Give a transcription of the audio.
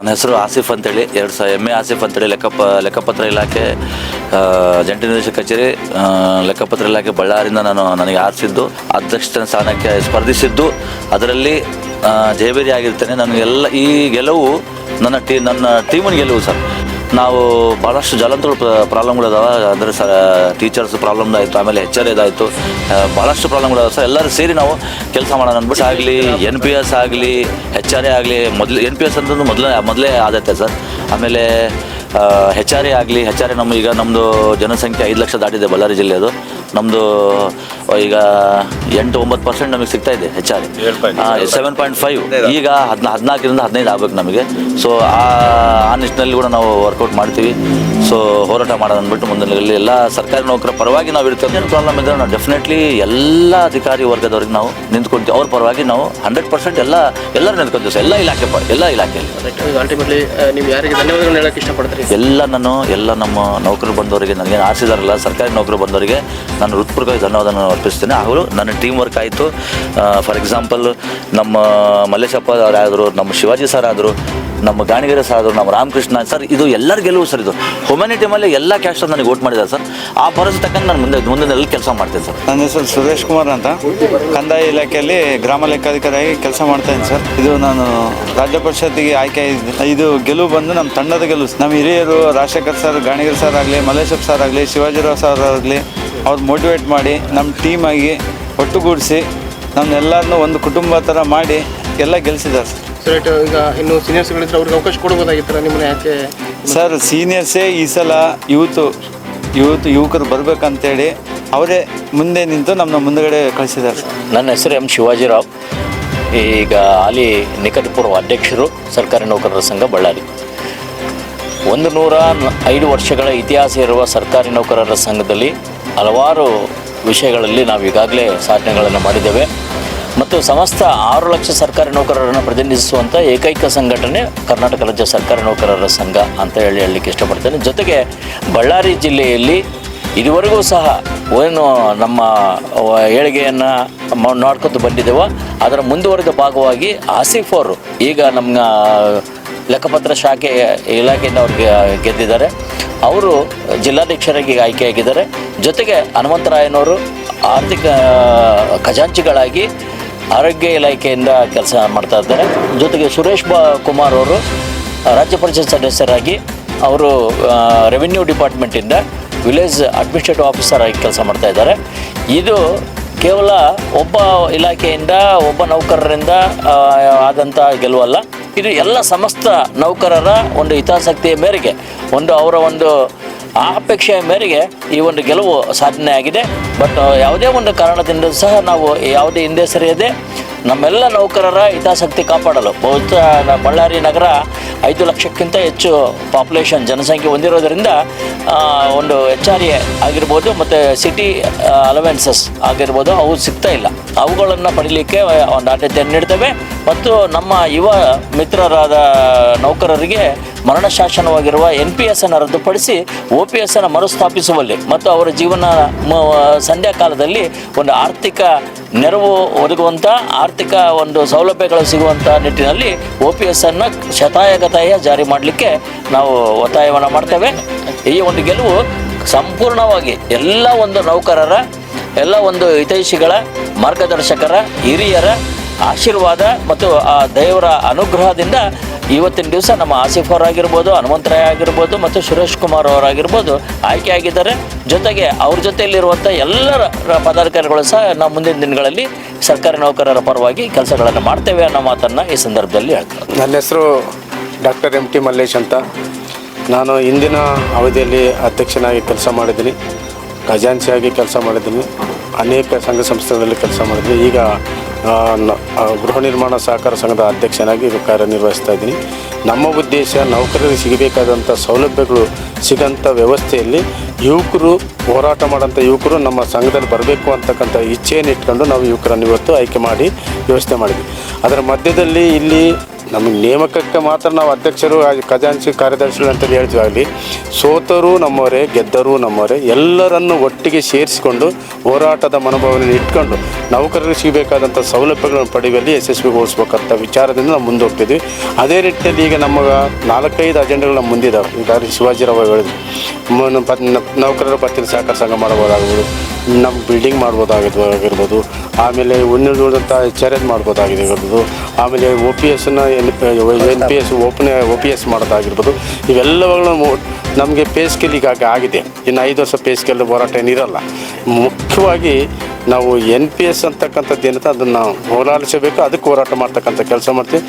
ನನ್ನ ಹೆಸರು ಆಸಿಫ್ ಅಂತೇಳಿ, ಎರಡು ಸಾವಿರ ಎಂ ಎ ಆಸಿಫ್ ಅಂತೇಳಿ, ಲೆಕ್ಕಪ, ಲೆಕ್ಕಪತ್ರ ಇಲಾಖೆ ಜಂಟಿ ನಿರ್ದೇಶಕ ಕಚೇರಿ ಲೆಕ್ಕಪತ್ರ ಇಲಾಖೆ ಬಳ್ಳಾರಿಯಿಂದ ನಾನು ನನಗೆ ಆರಿಸಿದ್ದು ಅಧ್ಯಕ್ಷ ಸ್ಥಾನಕ್ಕೆ ಸ್ಪರ್ಧಿಸಿದ್ದು. ಅದರಲ್ಲಿ ಜಯಬೇರಿ ಆಗಿರ್ತೇನೆ. ನನಗೆಲ್ಲ ಈ ಗೆಲುವು ನನ್ನ ಟೀ, ನನ್ನ ಟೀಮಿನ ಗೆಲುವು ಸರ್. ನಾವು ಭಾಳಷ್ಟು ಜಲಂತಗಳು ಪ್ರಾಬ್ಲಮ್ಗಳು ಇದಾವೆ. ಅಂದರೆ ಸ ಟೀಚರ್ಸ್ ಪ್ರಾಬ್ಲಮ್ ಆಯಿತು, ಆಮೇಲೆ ಎಚ್ ಆರ್ ಇದಾಯಿತು ಭಾಳಷ್ಟು ಪ್ರಾಬ್ಲಮ್ಗಳು ಸರ್, ಎಲ್ಲರೂ ಸೇರಿ ನಾವು ಕೆಲಸ ಮಾಡೋಣ ಅಂದ್ಬಿಟ್ಟು ಆಗಲಿ ಎನ್ ಪಿ ಎಸ್ ಆಗಲಿ ಹೆಚ್ ಆರ್ ಎ ಆಗಲಿ, ಮೊದಲು ಎನ್ ಪಿ ಎಸ್ ಅಂತಂದು ಮೊದಲೇ ಮೊದಲೇ ಆದೈತೆ ಸರ್. ಆಮೇಲೆ ಹೆಚ್ ಆರ್ ಎ ಆಗಲಿ ಹೆಚ್ ಆರ್ ಎ ನಮ್ಮ ಈಗ ನಮ್ಮದು ಜನಸಂಖ್ಯೆ ಐದು ಲಕ್ಷ ದಾಟಿದೆ ಬಳ್ಳಾರಿ ಜಿಲ್ಲೆಯದು. ನಮ್ಮದು ಈಗ ಎಂಟು ಒಂಬತ್ತು ಪರ್ಸೆಂಟ್ ನಮಗೆ ಸಿಗ್ತಾ ಇದೆ H R A seven point five ಈಗ ಹದಿನ ಹದಿನಾಲ್ಕರಿಂದ ಹದಿನೈದು ಆಗ್ಬೇಕು ನಮಗೆ. ಸೊ ಆ ಆ ನಿಟ್ಟಿನಲ್ಲಿ ಕೂಡ ನಾವು ವರ್ಕೌಟ್ ಮಾಡ್ತೀವಿ. ಸೊ ಹೋರಾಟ ಮಾಡೋದು ಅಂದ್ಬಿಟ್ಟು ಮುಂದಿನ ಎಲ್ಲ ಸರ್ಕಾರಿ ನೌಕರ ಪರವಾಗಿ ನಾವು ಇರ್ತೇವೆ ಏನು ಪ್ರಾಬ್ಲಮ್ ಇದ್ದರೆ ನಾವು ಡೆಫಿನೆಟ್ಲಿ ಎಲ್ಲ ಅಧಿಕಾರಿ ವರ್ಗದವ್ರಿಗೆ ನಾವು ನಿಂತ್ಕೊಂತೀವಿ. ಅವ್ರ ಪರವಾಗಿ ನಾವು ಹಂಡ್ರೆಡ್ ಪರ್ಸೆಂಟ್ ಎಲ್ಲ ಎಲ್ಲರೂ ನಿಂತ್ಕೊಂತೀವಿ. ಸರ್ ಎಲ್ಲ ಇಲಾಖೆ ಪ ಎಲ್ಲ ಇಲಾಖೆಯಲ್ಲಿ. ಈಗ ಅಲ್ಟಿಮೇಟ್ಲಿ ನೀವು ಯಾರಿಗೆ ಧನ್ಯವಾದಗಳನ್ನ ಹೇಳಕ್ಕೆ ಇಷ್ಟಪಡ್ತೀರಿ? ಎಲ್ಲ ನಾನು ಎಲ್ಲ ನಮ್ಮ ನೌಕರರು ಬಂದವರಿಗೆ ನನಗೆ ಆರಿಸಿದಾರಲ್ಲ ಸರ್ಕಾರಿ ನೌಕರು ಬಂದವರಿಗೆ ನಾನು ಹೃತ್ಪೂರ್ವಕವಾಗಿ ಧನ್ಯವಾದವನ್ನು ಅರ್ಪಿಸ್ತೇನೆ. ಅವರು ನನ್ನ ಟೀಮ್ ವರ್ಕ್ ಆಯಿತು. ಫಾರ್ ಎಕ್ಸಾಂಪಲ್ ನಮ್ಮ ಮಲ್ಲೇಶಪ್ಪ ಅವರಾದರು, ನಮ್ಮ ಶಿವಾಜಿ ಸರ್ ಆದರು, ನಮ್ಮ ಗಾಣಿಗೆರೆ ಸರ್ ಆದರು, ನಮ್ಮ ರಾಮಕೃಷ್ಣ ಸರ್ ಇದು ಎಲ್ಲರ ಗೆಲುವು ಸರ್ ಇದು. ಹ್ಯುಮ್ಯಾನಿಟಿ ಮೇಲೆ ಎಲ್ಲ ಕ್ಯಾಸ್ಟ್ ನನಗೆ ವೋಟ್ ಮಾಡಿದ್ದಾರೆ ಸರ್ ಆ ಪರಿಸ್ಥಿತಿ ತಕ್ಕಂಗೆ ನಾನು ಮುಂದೆ, ಮುಂದಿನ ಎಲ್ಲ ಕೆಲಸ ಮಾಡ್ತೇನೆ ಸರ್ ನನ್ನ ಹೆಸರು ಸುರೇಶ್ ಕುಮಾರ್ ಅಂತ. ಕಂದಾಯ ಇಲಾಖೆಯಲ್ಲಿ ಗ್ರಾಮ ಲೆಕ್ಕಾಧಿಕಾರಿಯಾಗಿ ಕೆಲಸ ಮಾಡ್ತೇನೆ ಸರ್ ಇದು ನಾನು ರಾಜ್ಯ ಪರಿಷತ್ತಿಗೆ ಆಯ್ಕೆ ಇದು ಗೆಲುವು ಬಂದು ನಮ್ಮ ತಂಡದ ಗೆಲುವು. ನಮ್ಮ ಹಿರಿಯರು ರಾಜಶೇಖರ್ ಸರ್ ಗಾಣಿಗರ್ ಸರ್ ಆಗಲಿ, ಮಲ್ಲೇಶಪ್ಪ ಸರ್ ಆಗಲಿ, ಶಿವಾಜಿರಾವ್ ಸರ್ ಆಗಲಿ ಅವ್ರು ಮೋಟಿವೇಟ್ ಮಾಡಿ ನಮ್ಮ ಟೀಮ್ ಆಗಿ ಒಟ್ಟುಗೂಡಿಸಿ ನಮ್ಮನ್ನೆಲ್ಲರನ್ನೂ ಒಂದು ಕುಟುಂಬ ಥರ ಮಾಡಿ ಎಲ್ಲ ಗೆಲ್ಲಿಸಿದ್ದಾರೆ ಸರ್. ಸರ್ ರೈಟ್ ಈಗ ಇನ್ನು ಸೀನಿಯರ್ಸ್ಗಳಿದ್ರೆ ಅವ್ರಿಗೆ ಅವಕಾಶ ಕೊಡ್ಬೋದಾಗಿತ್ತಲ್ಲ ನಿಮ್ಮನ್ನ ಯಾಕೆ ಸರ್ ಸೀನಿಯರ್ಸೇ ಈ ಸಲ ಯೂತು ಯೂತ್ ಯುವಕರು ಬರಬೇಕಂತೇಳಿ ಅವರೇ ಮುಂದೆ ನಿಂತು ನಮ್ಮನ್ನ ಮುಂದಗಡೆ ಕಳಿಸಿದ್ದಾರೆ ನನ್ನ ಹೆಸರು ಎಂ ಶಿವಾಜಿರಾವ್. ಈಗ ಹಾಲಿ ನಿಕಟಪೂರ್ವ ಅಧ್ಯಕ್ಷರು ಸರ್ಕಾರಿ ನೌಕರರ ಸಂಘ ಬಳ್ಳಾರಿ. ಒಂದು ನೂರ ಐದು ವರ್ಷಗಳ ಇತಿಹಾಸ ಇರುವ ಸರ್ಕಾರಿ ನೌಕರರ ಸಂಘದಲ್ಲಿ ಹಲವಾರು ವಿಷಯಗಳಲ್ಲಿ ನಾವು ಈಗಾಗಲೇ ಸಾಧನೆಗಳನ್ನು ಮಾಡಿದ್ದೇವೆ. ಮತ್ತು ಸಮಸ್ತ ಆರು ಲಕ್ಷ ಸರ್ಕಾರಿ ನೌಕರರನ್ನು ಪ್ರತಿನಿಧಿಸುವಂಥ ಏಕೈಕ ಸಂಘಟನೆ ಕರ್ನಾಟಕ ರಾಜ್ಯ ಸರ್ಕಾರಿ ನೌಕರರ ಸಂಘ ಅಂತ ಹೇಳಿ ಹೇಳಲಿಕ್ಕೆ ಇಷ್ಟಪಡ್ತೇನೆ. ಜೊತೆಗೆ ಬಳ್ಳಾರಿ ಜಿಲ್ಲೆಯಲ್ಲಿ ಇದುವರೆಗೂ ಸಹ ಏನು ನಮ್ಮ ಏಳಿಗೆಯನ್ನು ನೋಡ್ಕೊಂಡು ಬಂದಿದ್ದೇವೋ. ಅದರ ಮುಂದುವರೆದ ಭಾಗವಾಗಿ ಆಸಿಫ್ ಅವರು ಈಗ ನಮ್ಮ ಲೆಕ್ಕಪತ್ರ ಶಾಖೆ ಇಲಾಖೆಯಿಂದ ಅವ್ರಿಗೆ ಗೆದ್ದಿದ್ದಾರೆ. ಅವರು ಜಿಲ್ಲಾಧ್ಯಕ್ಷರಾಗಿ ಆಯ್ಕೆಯಾಗಿದ್ದಾರೆ. ಜೊತೆಗೆ ಹನುಮಂತರಾಯನವರು ಆರ್ಥಿಕ ಖಜಾಂಚಿಗಳಾಗಿ ಆರೋಗ್ಯ ಇಲಾಖೆಯಿಂದ ಕೆಲಸ ಮಾಡ್ತಾ ಇದ್ದಾರೆ. ಜೊತೆಗೆ ಸುರೇಶ್ ಬಾ, ಕುಮಾರ್ ಅವರು ರಾಜ್ಯ ಪರಿಷತ್ ಸದಸ್ಯರಾಗಿ ಅವರು ರೆವಿನ್ಯೂ ಡಿಪಾರ್ಟ್ಮೆಂಟಿಂದ ವಿಲೇಜ್ ಅಡ್ಮಿನಿಸ್ಟ್ರೇಟಿವ್ ಆಫೀಸರ್ ಆಗಿ ಕೆಲಸ ಮಾಡ್ತಾ ಇದ್ದಾರೆ. ಇದು ಕೇವಲ ಒಬ್ಬ ಇಲಾಖೆಯಿಂದ, ಒಬ್ಬ ನೌಕರರಿಂದ ಆದಂಥ ಗೆಲುವಲ್ಲ. ಇದು ಎಲ್ಲ ಸಮಸ್ತ ನೌಕರರ ಒಂದು ಹಿತಾಸಕ್ತಿಯ ಮೇರೆಗೆ ಒಂದು ಅವರ ಒಂದು ಆ ಅಪೇಕ್ಷೆಯ ಮೇರೆಗೆ ಈ ಒಂದು ಗೆಲುವು ಸಾಧನೆ ಆಗಿದೆ. ಬಟ್ ಯಾವುದೇ ಒಂದು ಕಾರಣದಿಂದ ಸಹ ನಾವು ಯಾವುದೇ ಹಿಂದೆ ಸರಿಯದೆ ನಮ್ಮೆಲ್ಲ ನೌಕರರ ಹಿತಾಸಕ್ತಿ ಕಾಪಾಡಲು. ಬಹುತಃ ಬಳ್ಳಾರಿ ನಗರ ಐದು ಲಕ್ಷಕ್ಕಿಂತ ಹೆಚ್ಚು ಪಾಪ್ಯುಲೇಷನ್ ಜನಸಂಖ್ಯೆ ಹೊಂದಿರೋದರಿಂದ ಒಂದು ಎಚ್ ಆರ್ ಎ ಆಗಿರ್ಬೋದು ಮತ್ತು ಸಿಟಿ ಅಲವೆನ್ಸಸ್ ಆಗಿರ್ಬೋದು ಅವು ಸಿಗ್ತಾ ಇಲ್ಲ. ಅವುಗಳನ್ನು ಪಡೀಲಿಕ್ಕೆ ಒಂದು ಆದ್ಯತೆಯನ್ನು ನೀಡ್ತೇವೆ. ಮತ್ತು ನಮ್ಮ ಯುವ ಮಿತ್ರರಾದ ನೌಕರರಿಗೆ ಮರಣ ಶಾಸನವಾಗಿರುವ ಎನ್ ಪಿ ಎಸ್ ಅನ್ನು ರದ್ದುಪಡಿಸಿ ಒ ಪಿ ಎಸ್ ಅನ್ನು ಮರುಸ್ಥಾಪಿಸುವಲ್ಲಿ ಮತ್ತು ಅವರ ಜೀವನ ಸಂಧ್ಯಾ ಕಾಲದಲ್ಲಿ ಒಂದು ಆರ್ಥಿಕ ನೆರವು ಒದಗುವಂಥ, ಆರ್ಥಿಕ ಒಂದು ಸೌಲಭ್ಯಗಳು ಸಿಗುವಂಥ ನಿಟ್ಟಿನಲ್ಲಿ ಒ ಪಿ ಎಸ್ ಅನ್ನು ಶತಾಯಗತಾಯ ಜಾರಿ ಮಾಡಲಿಕ್ಕೆ ನಾವು ಒತ್ತಾಯವನ್ನು ಮಾಡ್ತೇವೆ. ಈ ಒಂದು ಗೆಲುವು ಸಂಪೂರ್ಣವಾಗಿ ಎಲ್ಲ ಒಂದು ನೌಕರರ, ಎಲ್ಲ ಒಂದು ಹಿತೈಷಿಗಳ, ಮಾರ್ಗದರ್ಶಕರ, ಹಿರಿಯರ ಆಶೀರ್ವಾದ ಮತ್ತು ಆ ದೇವರ ಅನುಗ್ರಹದಿಂದ ಇವತ್ತಿನ ದಿವಸ ನಮ್ಮ ಆಸಿಫ್ ಅವರಾಗಿರ್ಬೋದು ಹನುಮಂತರಾಯ ಆಗಿರ್ಬೋದು ಮತ್ತು ಸುರೇಶ್ ಕುಮಾರ್ ಅವರಾಗಿರ್ಬೋದು ಆಯ್ಕೆಯಾಗಿದ್ದಾರೆ ಜೊತೆಗೆ ಅವ್ರ ಜೊತೆಯಲ್ಲಿರುವಂಥ ಎಲ್ಲರ ಪದಾಧಿಕಾರಿಗಳು ಸಹ ನಾವು ಮುಂದಿನ ದಿನಗಳಲ್ಲಿ ಸರ್ಕಾರಿ ನೌಕರರ ಪರವಾಗಿ ಕೆಲಸಗಳನ್ನು ಮಾಡ್ತೇವೆ ಅನ್ನೋ ಮಾತನ್ನು ಈ ಸಂದರ್ಭದಲ್ಲಿ ಹೇಳ್ತಾರೆ. ನನ್ನ ಹೆಸರು ಡಾಕ್ಟರ್ ಎಂ ಟಿ ಮಲ್ಲೇಶ್ ಅಂತ. ನಾನು ಇಂದಿನ ಅವಧಿಯಲ್ಲಿ ಅಧ್ಯಕ್ಷನಾಗಿ ಕೆಲಸ ಮಾಡಿದ್ದೀನಿ. ಖಜಾನ್ಸಿಯಾಗಿ ಕೆಲಸ ಮಾಡಿದ್ದೀನಿ. ಅನೇಕ ಸಂಘ ಸಂಸ್ಥೆಗಳಲ್ಲಿ ಕೆಲಸ ಮಾಡಿದ್ದೀನಿ. ಈಗ ಗೃಹ ನಿರ್ಮಾಣ ಸಹಕಾರ ಸಂಘದ ಅಧ್ಯಕ್ಷನಾಗಿ ಕಾರ್ಯನಿರ್ವಹಿಸ್ತಾ ಇದ್ದೀನಿ. ನಮ್ಮ ಉದ್ದೇಶ ನೌಕರರಿಗೆ ಸಿಗಬೇಕಾದಂಥ ಸೌಲಭ್ಯಗಳು ಸಿಗೋಂಥ ವ್ಯವಸ್ಥೆಯಲ್ಲಿ ಯುವಕರು ಹೋರಾಟ ಮಾಡೋಂಥ ಯುವಕರು ನಮ್ಮ ಸಂಘದಲ್ಲಿ ಬರಬೇಕು ಅಂತಕ್ಕಂಥ ಇಚ್ಛೆಯನ್ನು ಇಟ್ಕೊಂಡು ನಾವು ಯುವಕರನ್ನು ಇವತ್ತು ಆಯ್ಕೆ ಮಾಡಿ ವ್ಯವಸ್ಥೆ ಮಾಡಿದ್ವಿ. ಅದರ ಮಧ್ಯದಲ್ಲಿ ಇಲ್ಲಿ ನಮಗೆ ನೇಮಕಕ್ಕೆ ಮಾತ್ರ ನಾವು ಅಧ್ಯಕ್ಷರು ಖಜಾಂಚಿ ಕಾರ್ಯದರ್ಶಿಗಳು ಅಂತೇಳಿ ಹೇಳ್ತೀವಿ ಆಗಲಿ ಸೋತರೂ ನಮ್ಮವರೇ, ಗೆದ್ದರೂ ನಮ್ಮವರೇ, ಎಲ್ಲರನ್ನು ಒಟ್ಟಿಗೆ ಸೇರಿಸಿಕೊಂಡು ಹೋರಾಟದ ಮನೋಭಾವನೆ ಇಟ್ಕೊಂಡು ನೌಕರರಿಗೆ ಸಿಗಬೇಕಾದಂಥ ಸೌಲಭ್ಯಗಳನ್ನು ಪಡೆಯುವಲ್ಲಿ ಯಶಸ್ವಿಗೊಳಿಸ್ಬೇಕಂತ ವಿಚಾರದಿಂದ ನಾವು ಮುಂದೆ ಹೋಗ್ತಿದ್ವಿ ಅದೇ ರೀತಿಯಲ್ಲಿ ಈಗ ನಮ್ಮ ನಾಲ್ಕೈದು ಅಜೆಂಡಗಳು ನಮ್ಮ ಮುಂದಿದ್ದಾವೆ ಈಗಾಗಲೇ ಶಿವಾಜಿರಾವ್ ಹೇಳಿದ್ರು. ನೌಕರರ ಪತ್ತಿನ ಸಹಕಾರ ಸಂಘ ಮಾಡಬಹುದಾಗ್ಬೋದು ನಮ್ಮ ಬಿಲ್ಡಿಂಗ್ ಮಾಡ್ಬೋದಾಗಿದ್ದು ಆಗಿರ್ಬೋದು, ಆಮೇಲೆ ಉಳಿದಂಥ ಎಚ್ ಮಾಡ್ಬೋದಾಗಿರ್ಬೋದು, ಆಮೇಲೆ ಒ ಪಿ ಎಸ್ನ N N P S open O P S ಮಾಡೋದಾಗಿರ್ಬೋದು, ಇವೆಲ್ಲವುಗಳನ್ನು ನಮಗೆ ಪೇ ಸ್ಕೇಲ್ ಈಗಾಗ ಆಗಿದೆ. ಇನ್ನು ಐದು ವರ್ಷ ಪೇ ಸ್ಕೇಲ್ ಹೋರಾಟ ಏನಿರಲ್ಲ ಮುಖ್ಯವಾಗಿ ನಾವು ಎನ್ ಪಿ ಎಸ್ ಅಂತಕ್ಕಂಥದ್ದು ಏನಂತ ಅದನ್ನು ಹೋರಾಡಿಸಬೇಕು, ಅದಕ್ಕೆ ಹೋರಾಟ ಮಾಡ್ತಕ್ಕಂಥ ಕೆಲಸ ಮಾಡ್ತೀವಿ.